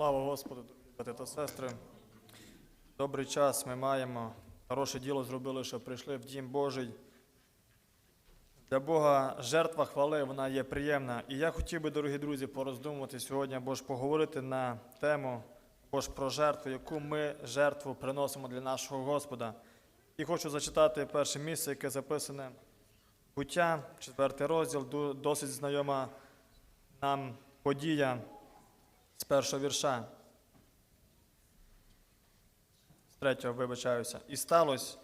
Слава Господу, брати та сестри. Добрий час ми маємо. Хороше діло зробили, що прийшли в Дім Божий. Для Бога жертва хвали, вона є приємна. І я хотів би, дорогі друзі, пороздумувати сьогодні або ж поговорити на тему або ж про жертву, яку ми жертву приносимо для нашого Господа. І хочу зачитати перше місце, яке записане буття, четвертий розділ, досить знайома нам подія з першого вірша. З третього вибачаюся. І сталося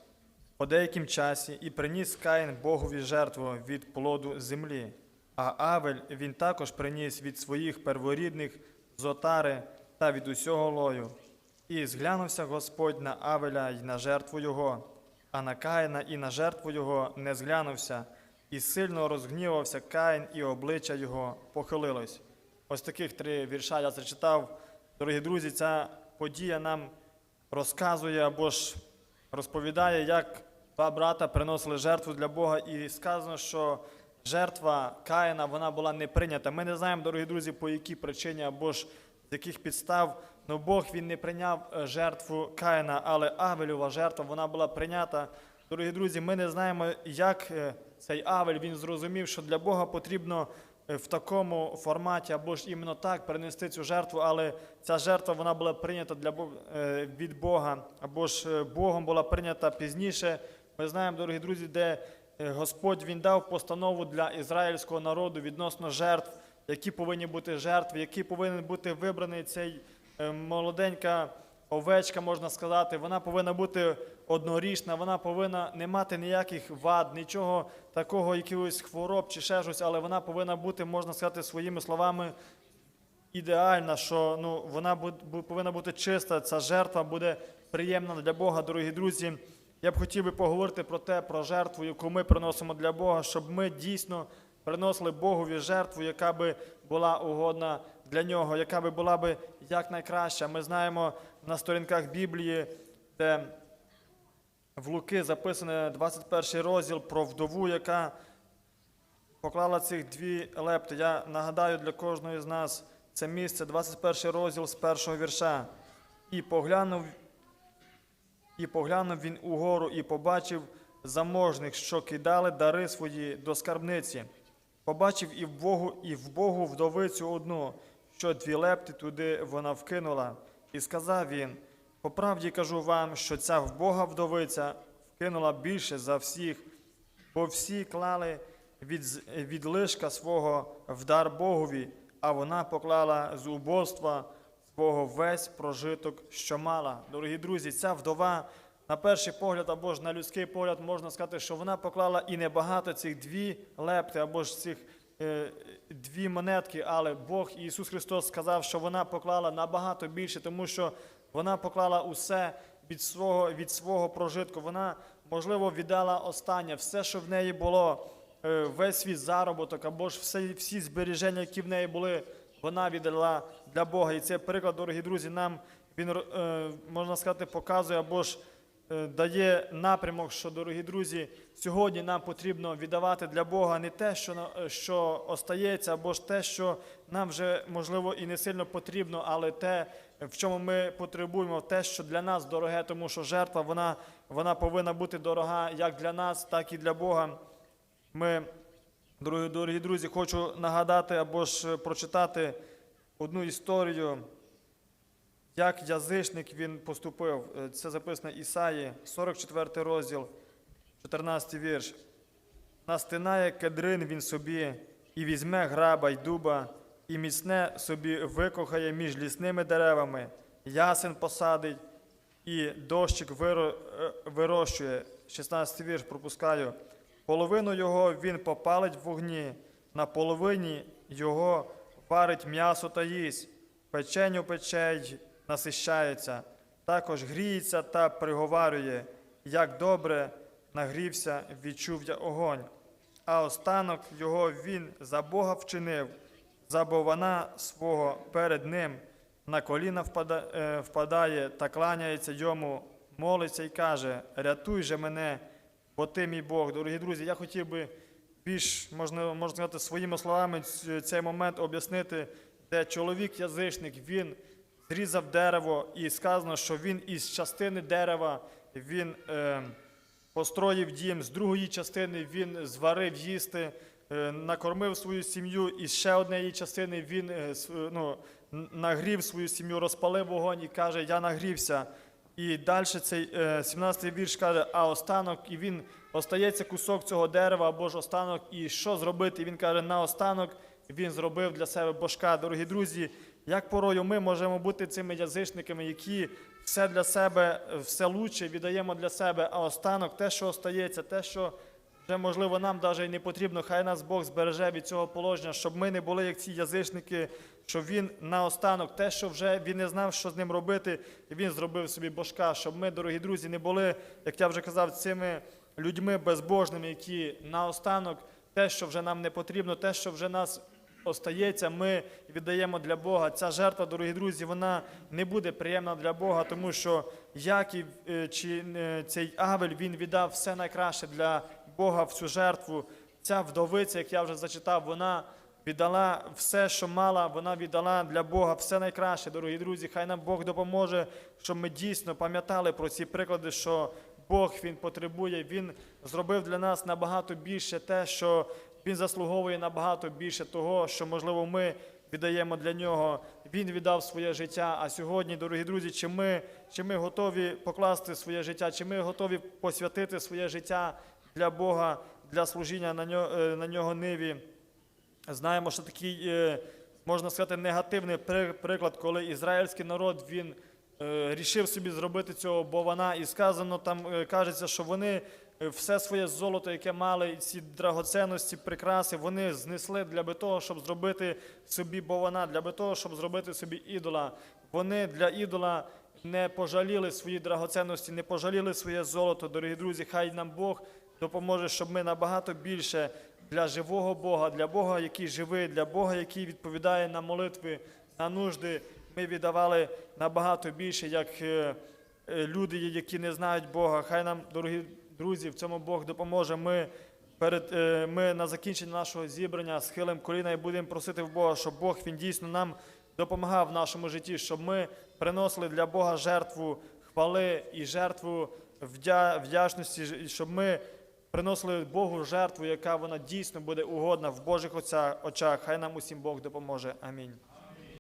по деяким часі, і приніс Каїн Богові жертву від плоду землі. А Авель він також приніс від своїх перворідних з отари та від усього лою. І зглянувся Господь на Авеля й на жертву його, а на Каїна і на жертву його не зглянувся, і сильно розгнівався Каїн, і обличчя його похилилось. Ось таких три вірша я зачитав. Дорогі друзі, ця подія нам розказує або ж розповідає, як два брата приносили жертву для Бога, і сказано, що жертва Каїна вона була не прийнята. Ми не знаємо, дорогі друзі, по якій причині або ж з яких підстав. Ну Бог він не прийняв е, жертву Каїна, але Авелюва жертва вона була прийнята. Дорогі друзі, ми не знаємо, як е, цей Авель він зрозумів, що для Бога потрібно в такому форматі або ж іменно так принести цю жертву, але ця жертва вона була прийнята для е, від Бога, або ж е, Богом була прийнята пізніше. Ми знаємо, дорогі друзі, де е, Господь він дав постанову для ізраїльського народу відносно жертв, які повинні бути жертви, який повинен бути вибраний цей е, молоденька овечка, можна сказати. Вона повинна бути однорічна, вона повинна не мати ніяких вад, нічого такого, якихось хвороб чи ще щось, але вона повинна бути, можна сказати, своїми словами, ідеальна, що ну, вона повинна бути чиста, ця жертва буде приємна для Бога, дорогі друзі. Я б хотів би поговорити про те, про жертву, яку ми приносимо для Бога, щоб ми дійсно приносили Богові жертву, яка би була угодна для нього, яка би була би якнайкраща. Ми знаємо на сторінках Біблії, де в Луки записане 21 розділ про вдову, яка поклала цих дві лепти. Я нагадаю для кожного з нас це місце, 21 розділ з першого вірша. І поглянув, і поглянув він угору і побачив заможних, що кидали дари свої до скарбниці. Побачив і в Богу, і в Богу вдовицю одну, що дві лепти туди вона вкинула. І сказав він: по правді кажу вам, що ця в Бога вдовиця вкинула більше за всіх, бо всі клали від, від лишка свого в дар Богові, а вона поклала з убоства свого весь прожиток, що мала. Дорогі друзі, ця вдова, на перший погляд або ж на людський погляд, можна сказати, що вона поклала і небагато цих дві лепти, або ж цих е, дві монетки, але Бог Ісус Христос сказав, що вона поклала набагато більше, тому що вона поклала усе від свого, від свого прожитку. Вона, можливо, віддала останнє, все, що в неї було, е, весь свій заробіток, або ж все, всі збереження, які в неї були, вона віддала для Бога. І це приклад, дорогі друзі, нам він, е, можна сказати, показує або ж дає напрямок, що, дорогі друзі, сьогодні нам потрібно віддавати для Бога не те, що, е, що остається, або ж те, що нам вже, можливо, і не сильно потрібно, але те, в чому ми потребуємо, те, що для нас дороге, тому що жертва, вона, вона повинна бути дорога як для нас, так і для Бога. Ми, дорогі, дорогі друзі, хочу нагадати або ж е, прочитати одну історію, як язичник він поступив. Е, Це записано Ісаї, 44 розділ, 14 вірш. Настинає кедрин він собі, і візьме граба й дуба, і міцне собі викохає між лісними деревами, ясен посадить, і дощик е, вирощує. 16 вірш пропускаю. Половину його він попалить в вогні, на половині його варить м'ясо та їсть, печеню пече й насищається, також гріється та приговарює, як добре нагрівся, відчув я огонь. А останок його він за Бога вчинив, забована свого перед ним, на коліна е, впадає та кланяється йому, молиться і каже: Рятуй же мене, бо ти мій Бог. Дорогі друзі, я хотів би більш можна, можна сказати, своїми словами цей момент об'яснити, де чоловік-язичник він зрізав дерево, і сказано, що він із частини дерева він е, построїв дім, з другої частини він зварив їсти, е, накормив свою сім'ю, і ще однієї частини він е, е, ну, нагрів свою сім'ю, розпалив вогонь і каже: Я нагрівся. І далі цей е, 17-й вірш каже, а останок, і він остається кусок цього дерева або ж останок, і що зробити? І він каже, на останок він зробив для себе божка. Дорогі друзі, як порою ми можемо бути цими язичниками, які все для себе, все лучше віддаємо для себе, а останок, те, що остається, те, що вже, можливо, нам навіть і не потрібно, хай нас Бог збереже від цього положення, щоб ми не були як ці язичники, що він наостанок, те, що вже він не знав, що з ним робити, і він зробив собі божка, щоб ми, дорогі друзі, не були, як я вже казав, цими людьми безбожними, які наостанок, те, що вже нам не потрібно, те, що вже нас остається, ми віддаємо для Бога. Ця жертва, дорогі друзі, вона не буде приємна для Бога, тому що Яків е, чи е, цей Авель він віддав все найкраще для Бога в цю жертву. Ця вдовиця, як я вже зачитав, вона віддала все, що мала, вона віддала для Бога все найкраще, дорогі друзі. Хай нам Бог допоможе, щоб ми дійсно пам'ятали про ці приклади, що Бог Він потребує, Він зробив для нас набагато більше те, що Він заслуговує набагато більше того, що, можливо, ми віддаємо для нього. Він віддав своє життя. А сьогодні, дорогі друзі, чи ми, чи ми готові покласти своє життя, чи ми готові посвятити своє життя для Бога, для служіння на нього, на нього ниві. Знаємо, що такий, е, можна сказати, негативний приклад, коли ізраїльський народ він е, рішив собі зробити цього бована, і сказано там е, кажеться, що вони е, все своє золото, яке мали, і ці драгоценності, прикраси, вони знесли для того, щоб зробити собі бована, для того, щоб зробити собі ідола. Вони для ідола не пожаліли свої драгоценності, не пожаліли своє золото. Дорогі друзі, хай нам Бог допоможе, щоб ми набагато більше для живого Бога, для Бога, який живий, для Бога, який відповідає на молитви, на нужди. Ми віддавали набагато більше, як е, е, люди, які не знають Бога. Хай нам, дорогі друзі, в цьому Бог допоможе. Ми перед е, ми на закінченні нашого зібрання схилимо коліна і будемо просити в Бога, щоб Бог він дійсно нам допомагав в нашому житті, щоб ми приносили для Бога жертву хвали і жертву вдя- вдячності, щоб ми приносили Богу жертву, яка вона дійсно буде угодна в Божих очах. Хай нам усім Бог допоможе. Амінь.